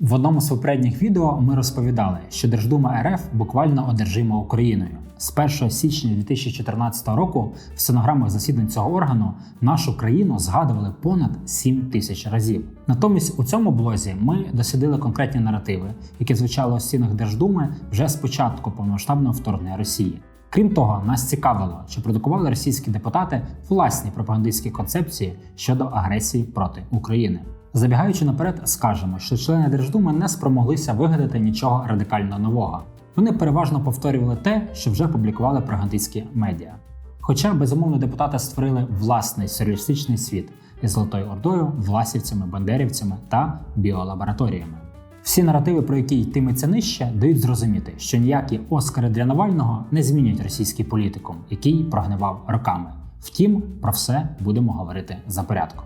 В одному з попередніх відео ми розповідали, що Держдума РФ буквально одержима Україною. З 1 січня 2014 року в стенограмах засідань цього органу нашу країну згадували понад 7 тисяч разів. Натомість у цьому блозі ми дослідили конкретні наративи, які звучали у стінах Держдуми вже з початку повномасштабного вторгнення Росії. Крім того, нас цікавило, чи продукували російські депутати власні пропагандистські концепції щодо агресії проти України. Забігаючи наперед, скажемо, що члени Держдуми не спромоглися вигадати нічого радикально нового. Вони переважно повторювали те, що вже публікували пропагандистські медіа. Хоча, безумовно, депутати створили власний сюрреалістичний світ із Золотою Ордою, власівцями, бандерівцями та біолабораторіями. Всі наративи, про які йтиметься нижче, дають зрозуміти, що ніякі Оскари для Навального не змінюють російський політикум, який прогнивав роками. Втім, про все будемо говорити за порядком.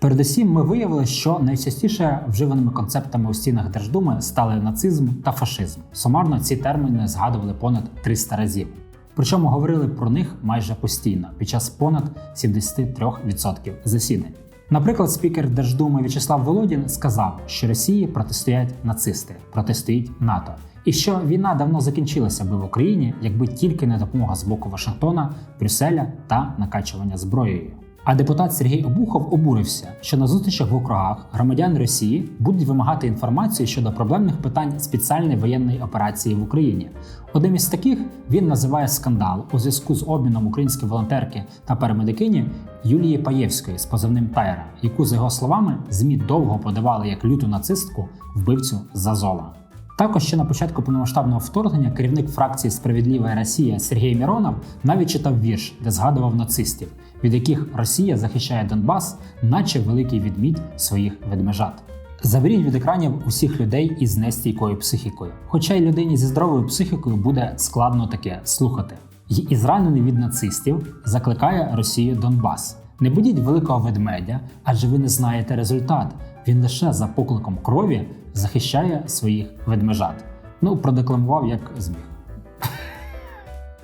Передусім, ми виявили, що найчастіше вживаними концептами у стінах Держдуми стали нацизм та фашизм. Сумарно ці терміни згадували понад 300 разів. Причому говорили про них майже постійно під час понад 73% засідань. Наприклад, спікер Держдуми В'ячеслав Володін сказав, що Росії протистоять нацисти, протистоїть НАТО, і що війна давно закінчилася би в Україні, якби тільки не допомога з боку Вашингтона, Брюсселя та накачування зброєю. А депутат Сергій Обухов обурився, що на зустрічах в округах громадян Росії будуть вимагати інформацію щодо проблемних питань спеціальної воєнної операції в Україні. Одним із таких він називає скандал у зв'язку з обміном української волонтерки та парамедикині Юлії Паєвської з позивним Тайра, яку, за його словами, змі довго подавали як люту нацистку вбивцю Зазола. Також ще на початку повномасштабного вторгнення керівник фракції Справедлива Росія Сергій Міронов навіть читав вірш, де згадував нацистів, від яких Росія захищає Донбас, наче великий відмідь своїх ведмежат. Заберіть від екранів усіх людей із нестійкою психікою. Хоча й людині зі здоровою психікою буде складно таке слухати. Й із ранений від нацистів закликає Росію Донбас. Не будіть великого ведмедя, адже ви не знаєте результат. Він лише за покликом крові захищає своїх ведмежат. Ну, продекламував як зміг.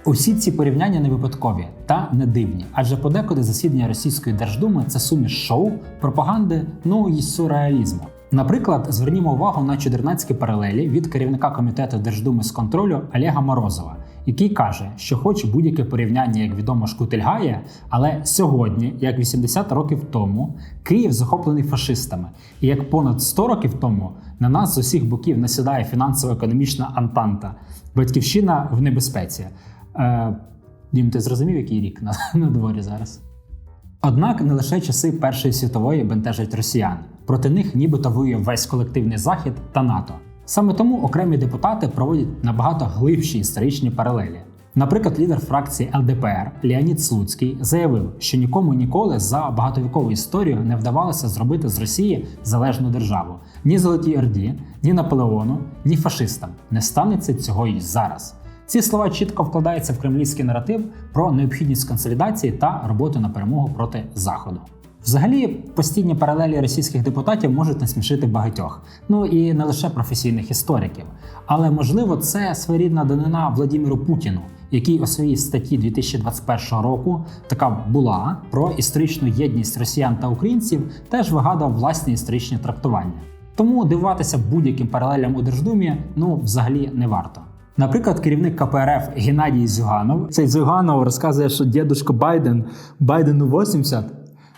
Усі ці порівняння не випадкові та не дивні, адже подекуди засідання російської держдуми це суміш шоу, пропаганди, ну і сюрреалізму. Наприклад, звернімо увагу на чудернацькі паралелі від керівника комітету Держдуми з контролю Олега Морозова, який каже, що, хоч будь-яке порівняння, як відомо, шкутильгає, але сьогодні, як 80 років тому, Київ захоплений фашистами, і як понад 100 років тому на нас з усіх боків насідає фінансово-економічна антанта, батьківщина в небезпеці. Е, Дім, ти зрозумів, який рік на, на дворі зараз? Однак не лише часи Першої світової бентежать росіян. Проти них нібито воює весь колективний захід та НАТО. Саме тому окремі депутати проводять набагато глибші історичні паралелі. Наприклад, лідер фракції ЛДПР Леонід Слуцький заявив, що нікому ніколи за багатовікову історію не вдавалося зробити з Росії залежну державу ні Золотій Орді, ні Наполеону, ні фашистам. Не станеться цього і зараз. Ці слова чітко вкладаються в кремлівський наратив про необхідність консолідації та роботи на перемогу проти Заходу. Взагалі, постійні паралелі російських депутатів можуть насмішити багатьох, ну і не лише професійних істориків. Але можливо, це своєрідна данина Владіміру Путіну, який у своїй статті 2021 року така була про історичну єдність росіян та українців, теж вигадав власні історичні трактування. Тому дивуватися будь-яким паралелям у Держдумі ну взагалі не варто. Наприклад, керівник КПРФ Геннадій Зюганов. Цей Зюганов розказує, що дідушка Байден Байдену 80,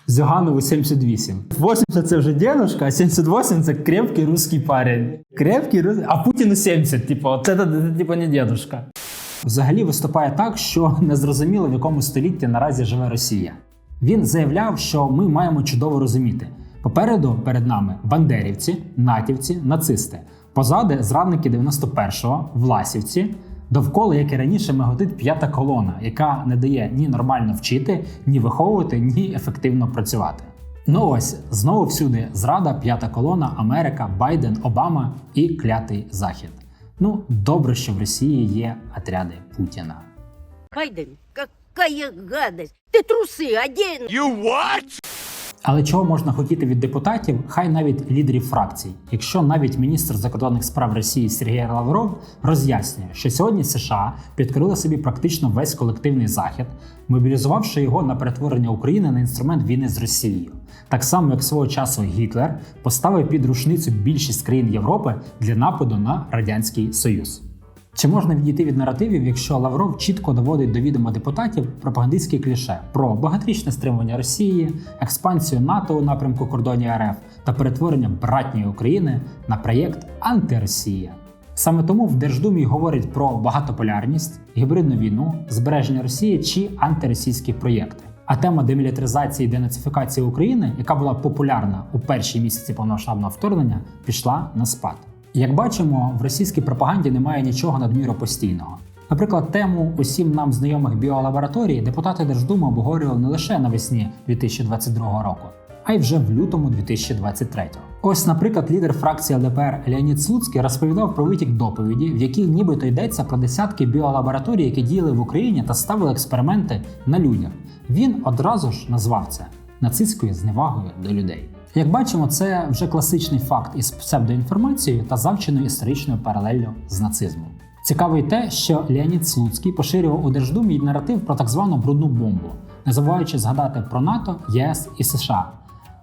Зюганову 78. 80 це вже дідушка, а 78 це крепкий русський парень. Крепкий русський, а Путіну 70, типу, це, це, це типу не дідушка. Взагалі виступає так, що незрозуміло в якому столітті наразі живе Росія. Він заявляв, що ми маємо чудово розуміти. Попереду перед нами бандерівці, натівці, нацисти. Позади зрадники 91-го, власівці, довкола, як і раніше, миготить п'ята колона, яка не дає ні нормально вчити, ні виховувати, ні ефективно працювати. Ну ось знову всюди зрада, п'ята колона, Америка, Байден, Обама і клятий Захід. Ну, добре, що в Росії є отряди Путіна. Байден, какая гадость! Ты трусы одень! Але чого можна хотіти від депутатів, хай навіть лідерів фракцій, якщо навіть міністр закордонних справ Росії Сергій Лавров роз'яснює, що сьогодні США підкрили собі практично весь колективний захід, мобілізувавши його на перетворення України на інструмент війни з Росією. Так само, як свого часу Гітлер поставив під рушницю більшість країн Європи для нападу на Радянський Союз. Чи можна відійти від наративів, якщо Лавров чітко доводить до відома депутатів пропагандистські кліше про багаторічне стримування Росії, експансію НАТО у напрямку кордонів РФ та перетворення братньої України на проєкт Антиросія? Саме тому в Держдумі говорять про багатополярність, гібридну війну, збереження Росії чи антиросійські проєкти. А тема демілітаризації і денацифікації України, яка була популярна у перші місяці повномасштабного вторгнення, пішла на спад. Як бачимо, в російській пропаганді немає нічого надміру постійного. Наприклад, тему усім нам знайомих біолабораторій депутати Держдуми обговорювали не лише навесні 2022 року, а й вже в лютому 2023. Ось, наприклад, лідер фракції ЛДПР Леонід Слуцький розповідав про витік доповіді, в якій нібито йдеться про десятки біолабораторій, які діяли в Україні та ставили експерименти на людях. Він одразу ж назвав це нацистською зневагою до людей. Як бачимо, це вже класичний факт із псевдоінформацією та завченою історичною паралеллю з нацизмом. Цікаво й те, що Леонід Слуцький поширював у Держдумі наратив про так звану брудну бомбу, не забуваючи згадати про НАТО, ЄС і США.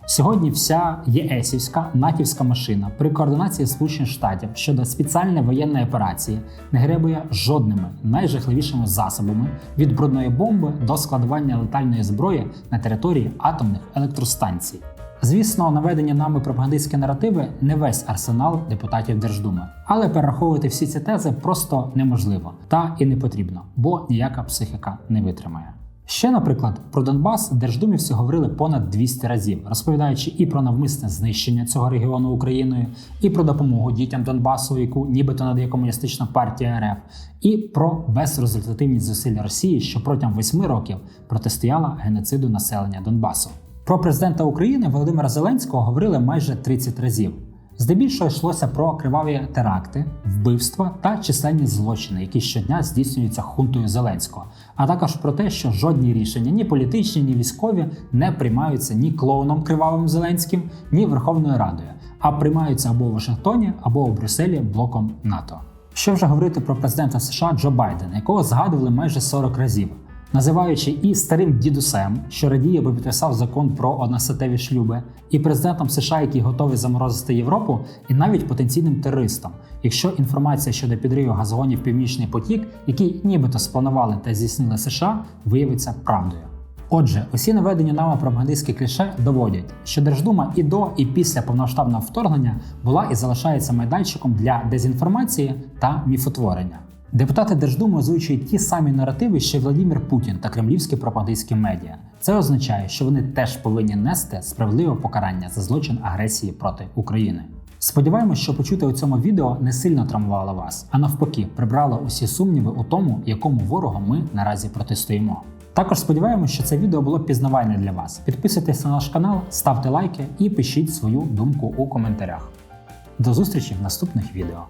Сьогодні вся ЄСівська натівська машина при координації Сполучених Штатів щодо спеціальної воєнної операції не гребує жодними найжахливішими засобами від брудної бомби до складування летальної зброї на території атомних електростанцій. Звісно, наведені нами пропагандистські наративи не весь арсенал депутатів Держдуми, але перераховувати всі ці тези просто неможливо та і не потрібно, бо ніяка психіка не витримає. Ще, наприклад, про Донбас держдумівці говорили понад 200 разів, розповідаючи і про навмисне знищення цього регіону Україною, і про допомогу дітям Донбасу, яку нібито надає комуністична партія РФ, і про безрезультативність зусиль Росії, що протягом восьми років протистояла геноциду населення Донбасу. Про президента України Володимира Зеленського говорили майже 30 разів. Здебільшого йшлося про криваві теракти, вбивства та численні злочини, які щодня здійснюються хунтою Зеленського, а також про те, що жодні рішення, ні політичні, ні військові, не приймаються ні клоуном кривавим Зеленським, ні Верховною Радою, а приймаються або у Вашингтоні, або у Брюсселі блоком НАТО. Що вже говорити про президента США Джо Байдена, якого згадували майже 40 разів називаючи і старим дідусем, що радіє, бо підписав закон про одностатеві шлюби, і президентом США, який готовий заморозити Європу, і навіть потенційним терористом, якщо інформація щодо підриву газогонів Північний потік, який нібито спланували та здійснили США, виявиться правдою. Отже, усі наведені нами пропагандистські кліше доводять, що Держдума і до, і після повномасштабного вторгнення була і залишається майданчиком для дезінформації та міфотворення. Депутати Держдуми озвучують ті самі наративи, що Владимир Путін та кремлівські пропагандистські медіа. Це означає, що вони теж повинні нести справедливе покарання за злочин агресії проти України. Сподіваємось, що почути у цьому відео не сильно травмувало вас, а навпаки, прибрало усі сумніви у тому, якому ворогу ми наразі протистоїмо. Також сподіваємось, що це відео було пізнавальне для вас. Підписуйтесь на наш канал, ставте лайки і пишіть свою думку у коментарях. До зустрічі в наступних відео.